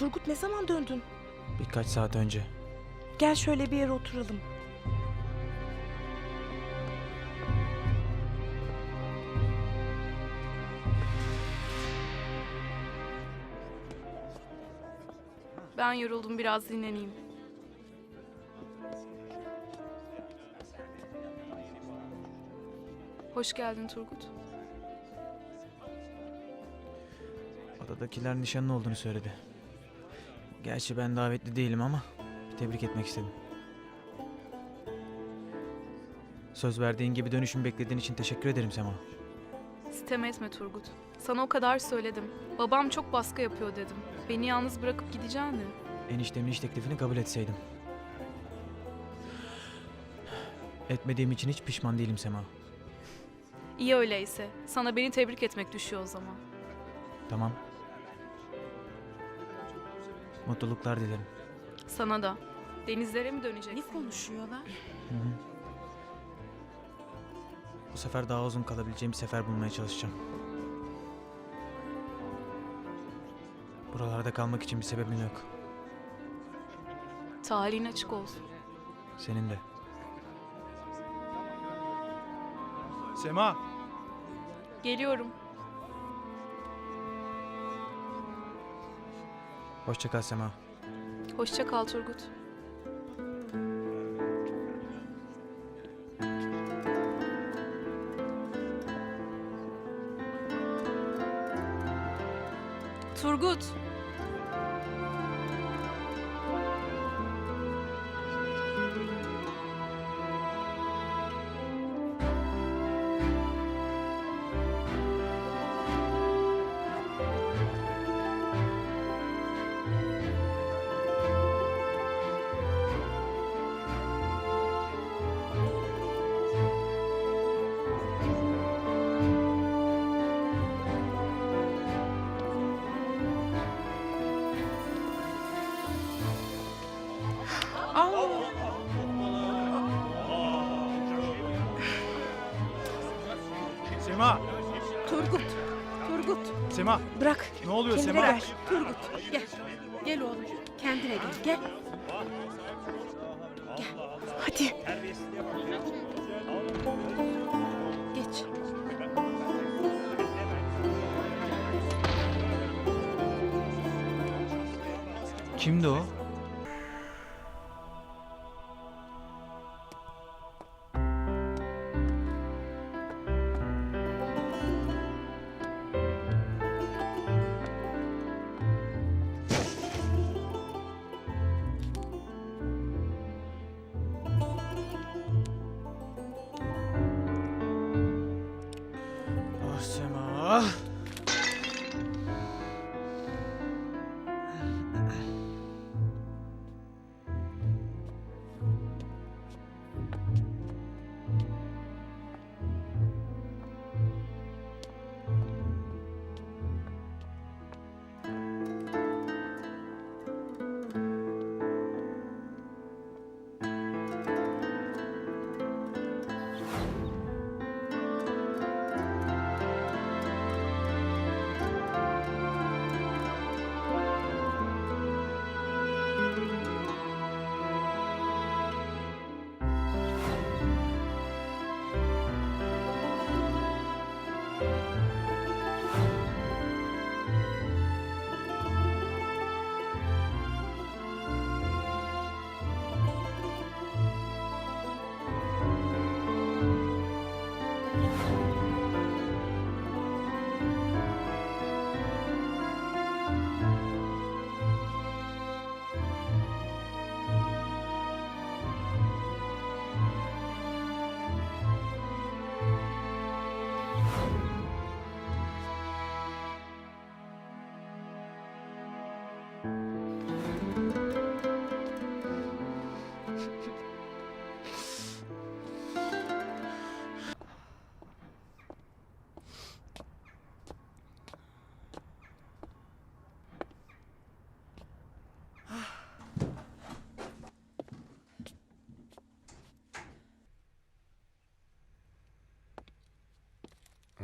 Turgut ne zaman döndün? Birkaç saat önce. Gel şöyle bir yere oturalım. Ben yoruldum biraz dinleneyim. Hoş geldin Turgut. Odadakiler nişanın olduğunu söyledi. Gerçi ben davetli değilim ama tebrik etmek istedim. Söz verdiğin gibi dönüşüm beklediğin için teşekkür ederim Sema. Sitem etme Turgut. Sana o kadar söyledim. Babam çok baskı yapıyor dedim. Beni yalnız bırakıp gideceğini. Eniştemin iş teklifini kabul etseydim. Etmediğim için hiç pişman değilim Sema. İyi öyleyse. Sana beni tebrik etmek düşüyor o zaman. Tamam. Mutluluklar dilerim. Sana da. Denizlere mi döneceksin? Ne konuşuyorlar? Bu sefer daha uzun kalabileceğim bir sefer bulmaya çalışacağım. Buralarda kalmak için bir sebebim yok. Talihin açık olsun. Senin de. Sema, Geliyorum. Hoşça kal Sema. Hoşça kal Turgut. Turgut. Sema, Turgut, Turgut. Sema. bırak. Ne oluyor Kendine Sema? gel. Turgut gel. Gel oğlum. Kendine gel. Gel. Hadi. Geç. Kimdi o?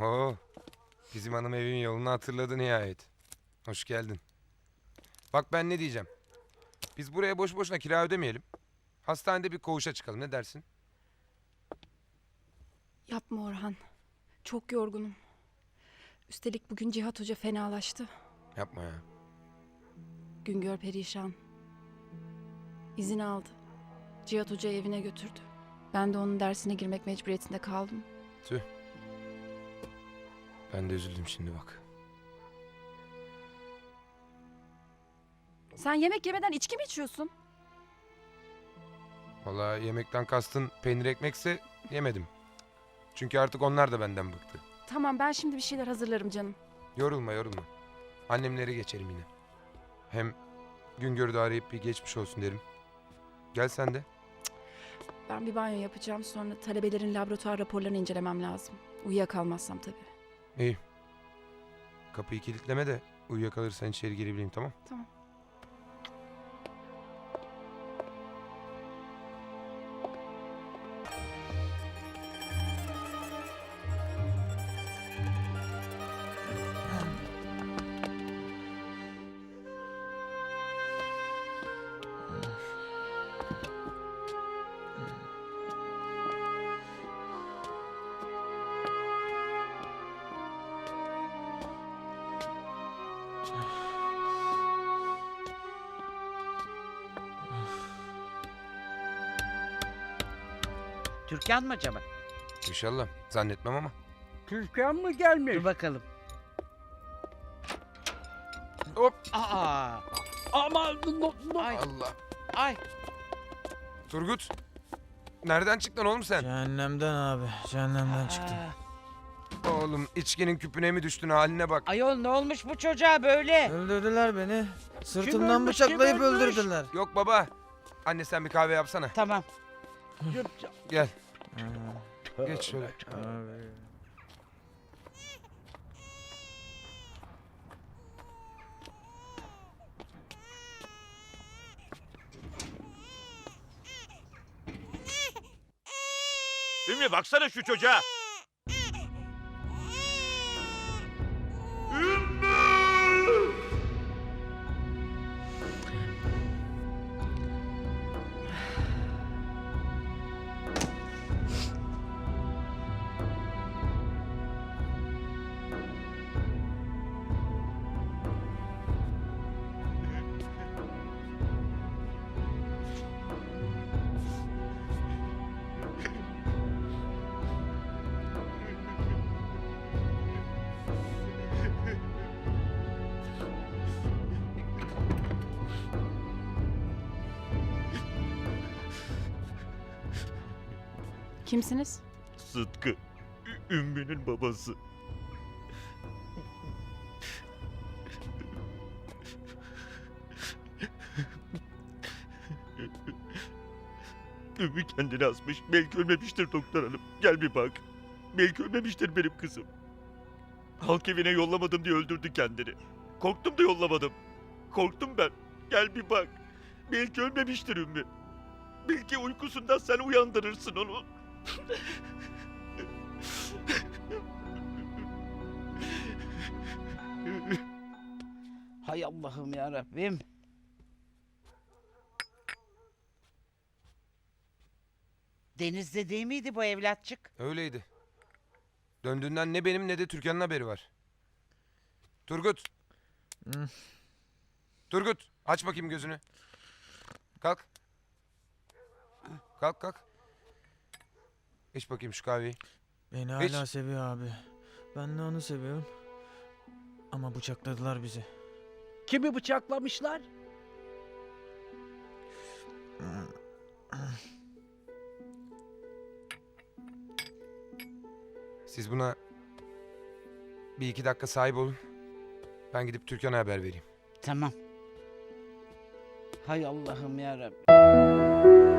Oo, bizim hanım evin yolunu hatırladı nihayet. Hoş geldin. Bak ben ne diyeceğim. Biz buraya boş boşuna kira ödemeyelim. Hastanede bir koğuşa çıkalım ne dersin? Yapma Orhan. Çok yorgunum. Üstelik bugün Cihat Hoca fenalaştı. Yapma ya. Güngör perişan. İzin aldı. Cihat Hoca evine götürdü. Ben de onun dersine girmek mecburiyetinde kaldım. Tüh. Ben de üzüldüm şimdi bak. Sen yemek yemeden içki mi içiyorsun? Vallahi yemekten kastın peynir ekmekse yemedim. Çünkü artık onlar da benden bıktı. Tamam ben şimdi bir şeyler hazırlarım canım. Yorulma yorulma. Annemlere geçerim yine. Hem Güngör'ü de arayıp bir geçmiş olsun derim. Gel sen de. Ben bir banyo yapacağım sonra talebelerin laboratuvar raporlarını incelemem lazım. Uyuyakalmazsam tabii. İyi. Kapıyı kilitleme de uyuyakalırsan içeri girebileyim tamam? Tamam. Türkan mı acaba? İnşallah. Zannetmem ama. Türkan mı gelmiş? Dur bakalım. Hop. Aa. Aman. Ay. Allah. Ay. Turgut. Nereden çıktın oğlum sen? Cehennemden abi. Cehennemden çıktım. Aa. Oğlum içkinin küpüne mi düştün haline bak. Ayol ne olmuş bu çocuğa böyle? Öldürdüler beni. Sırtımdan ölmüş, bıçaklayıp kim ölmüş? öldürdüler. Yok baba. Anne sen bir kahve yapsana. Tamam. Gel. Geç şöyle. abi. Ümmü baksana şu çocuğa. Kimsiniz? Sıtkı. Ümmü'nün babası. Ümmü kendini asmış. Belki ölmemiştir doktor hanım. Gel bir bak. Belki ölmemiştir benim kızım. Halk evine yollamadım diye öldürdü kendini. Korktum da yollamadım. Korktum ben. Gel bir bak. Belki ölmemiştir Ümmü. Belki uykusundan sen uyandırırsın onu. Hay Allah'ım ya Rabbim. Denizde değil miydi bu evlatçık? Öyleydi. Döndüğünden ne benim ne de Türkan'ın haberi var. Turgut. Turgut aç bakayım gözünü. Kalk. Kalk kalk. İç bakayım şu kahveyi. Beni Hiç. hala seviyor abi. Ben de onu seviyorum. Ama bıçakladılar bizi. Kimi bıçaklamışlar? Siz buna bir iki dakika sahip olun. Ben gidip Türkan'a haber vereyim. Tamam. Hay Allah'ım ya Rabbim.